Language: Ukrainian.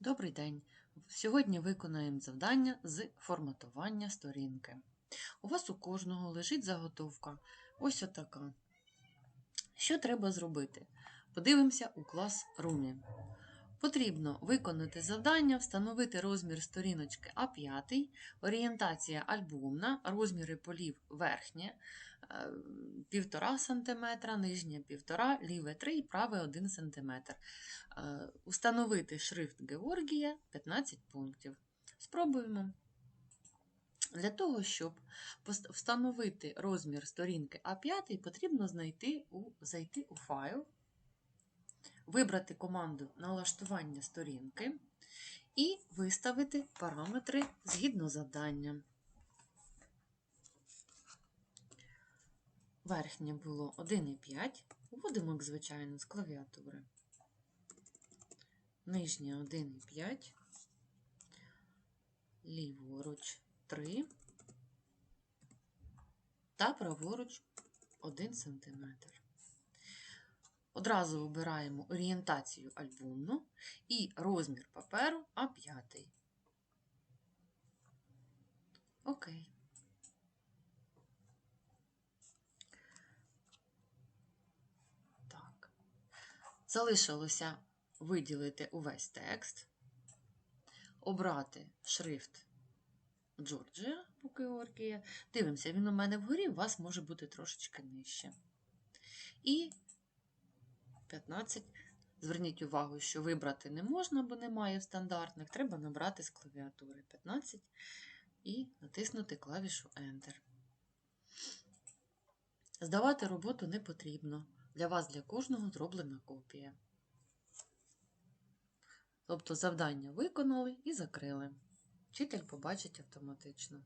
Добрий день! Сьогодні виконаємо завдання з форматування сторінки. У вас у кожного лежить заготовка. Ось отака. Що треба зробити? Подивимося у клас-румі. Потрібно виконати завдання, встановити розмір сторіночки А5, орієнтація альбомна, розміри полів верхнє 1,5 см, нижнє 1,5 ліве 3 праве 1 см. Установити шрифт Георгія 15 пунктів. Спробуємо. Для того, щоб встановити розмір сторінки А5, потрібно знайти зайти у файл, вибрати команду налаштування сторінки і виставити параметри згідно завдання. Верхнє було 1,5, вводимо, як звичайно, з клавіатури. Нижнє 1,5, ліворуч 3 та праворуч 1 см. Одразу обираємо орієнтацію альбомну і розмір паперу А5. Окей. Так. Залишилося виділити увесь текст, обрати шрифт Джорджія по Георгія. Дивимося, він у мене вгорі, у вас може бути трошечки нижче. І 15. Зверніть увагу, що вибрати не можна, бо немає в стандартних. Треба набрати з клавіатури 15 і натиснути клавішу Enter. Здавати роботу не потрібно. Для вас, для кожного зроблена копія. Тобто завдання виконали і закрили. Вчитель побачить автоматично.